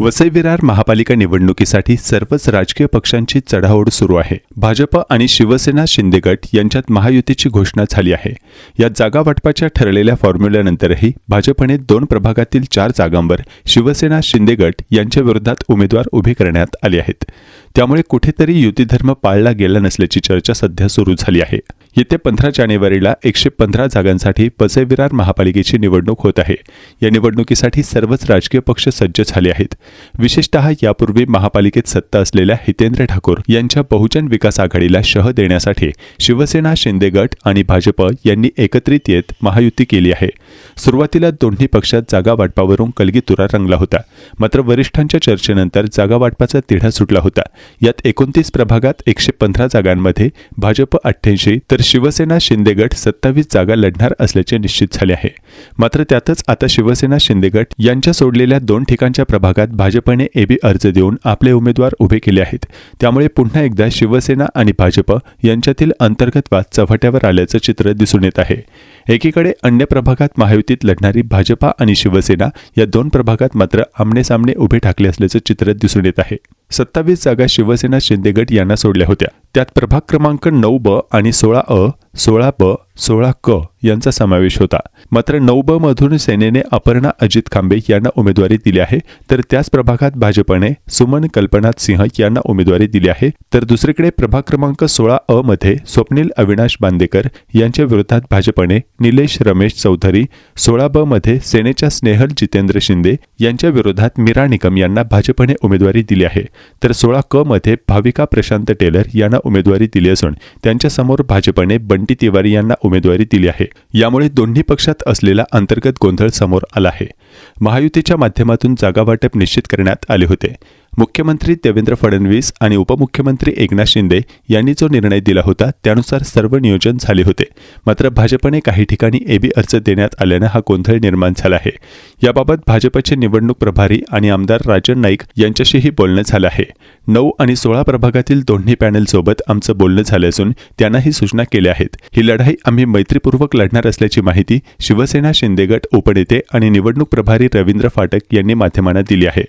वसई विरार महापालिका निवडणुकीसाठी सर्वच राजकीय पक्षांची चढाओढ सुरू आहे. भाजप आणि शिवसेना शिंदे गट यांच्यात महायुतीची घोषणा झाली आहे. या जागा वाटपाच्या ठरलेल्या फॉर्म्युल्यानंतरही भाजपने दोन प्रभागातील चार जागांवर शिवसेना शिंदे गट यांच्या विरोधात उमेदवार उभे करण्यात आले आहेत. त्यामुळे कुठेतरी युतीधर्म पाळला गेला नसल्याची चर्चा सध्या सुरू झाली आहे. येत्या पंधरा जानेवारीला एकशे पंधरा जागांसाठी वसईविरार महापालिकेची निवडणूक होत आहे. या निवडणुकीसाठी सर्वच राजकीय पक्ष सज्ज झाले आहेत. विशेषतः यापूर्वी महापालिकेत सत्ता असलेल्या हितेंद्र ठाकूर यांच्या बहुजन विकास आघाडीला शह देण्यासाठी शिवसेना शिंदे गट आणि भाजप यांनी एकत्रित येत महायुती केली आहे. सुरुवातीला दोन्ही पक्षात जागा वाटपावरून कलगीतुरा रंगला होता. मात्र वरिष्ठांच्या चर्चेनंतर जागा वाटपाचा तिढा सुटला होता. यात एकोणतीस प्रभागात एकशे पंधरा जागांमध्ये भाजप अठ्ठ्याऐंशी तर शिवसेना शिंदे गट सत्तावीस जागा लढणार असल्याचे निश्चित झाले आहे. मात्र त्यातच आता शिवसेना शिंदे गट यांच्या सोडलेल्या दोन ठिकाणच्या प्रभागात भाजपने एबी अर्ज देऊन आपले उमेदवार उभे केले आहेत. त्यामुळे पुन्हा एकदा शिवसेना आणि भाजप यांच्यातील अंतर्गत वाद चव्हाट्यावर आल्याचं चित्र दिसून येत आहे. एकीकडे अन्य प्रभागात महायुतीत लढणारी भाजपा आणि शिवसेना या दोन प्रभागात मात्र आमनेसामने उभे ठाकले असल्याचं चित्र दिसून येत आहे. सत्तावीस जागा शिवसेना शिंदेगड यांना सोडल्या होत्या. त्यात प्रभाग क्रमांक नऊ ब आणि सोळा अ सोळा ब सोळा क यांचा समावेश होता. मात्र नऊ ब मधून सेनेने अपर्णा अजित खांबे यांना उमेदवारी दिली आहे. तर त्याच प्रभागात भाजपने सुमन कल्पनाथ सिंह यांना उमेदवारी दिली आहे. तर दुसरीकडे प्रभाग क्रमांक सोळा अ मध्ये स्वप्नील अविनाश बांदेकर यांच्या विरोधात भाजपने निलेश रमेश चौधरी सोळा ब मध्ये सेनेच्या स्नेहल जितेंद्र शिंदे यांच्या विरोधात मीरा निकम यांना भाजपने उमेदवारी दिली आहे. तर सोळा क मध्ये भाविका प्रशांत टेलर यांना उमेदवारी दिली असून त्यांच्यासमोर भाजपने बंटी तिवारी यांना उमेदवारी दिली आहे. यामुळे दोन्ही पक्षात असलेला अंतर्गत गोंधळ समोर आला आहे. महायुतीच्या माध्यमातून जागा वाटप निश्चित करण्यात आले होते. मुख्यमंत्री देवेंद्र फडणवीस आणि उपमुख्यमंत्री एकनाथ शिंदे यांनी जो निर्णय दिला होता त्यानुसार सर्व नियोजन झाले होते. मात्र भाजपने काही ठिकाणी एबी अर्ज देण्यात आल्यानं हा गोंधळ निर्माण झाला आहे. याबाबत भाजपचे निवडणूक प्रभारी आणि आमदार राजन नाईक यांच्याशीही बोलणं झालं आहे. नऊ आणि सोळा प्रभागातील दोन्ही पॅनलसोबत आमचं बोलणं झालं असून त्यांना ही सूचना केल्या आहेत. ही लढाई आम्ही मैत्रीपूर्वक लढणार असल्याची माहिती शिवसेना शिंदेगट उपनेते आणि निवडणूक प्रभारी रवींद्र फाटक यांनी माध्यमांना दिली आहे.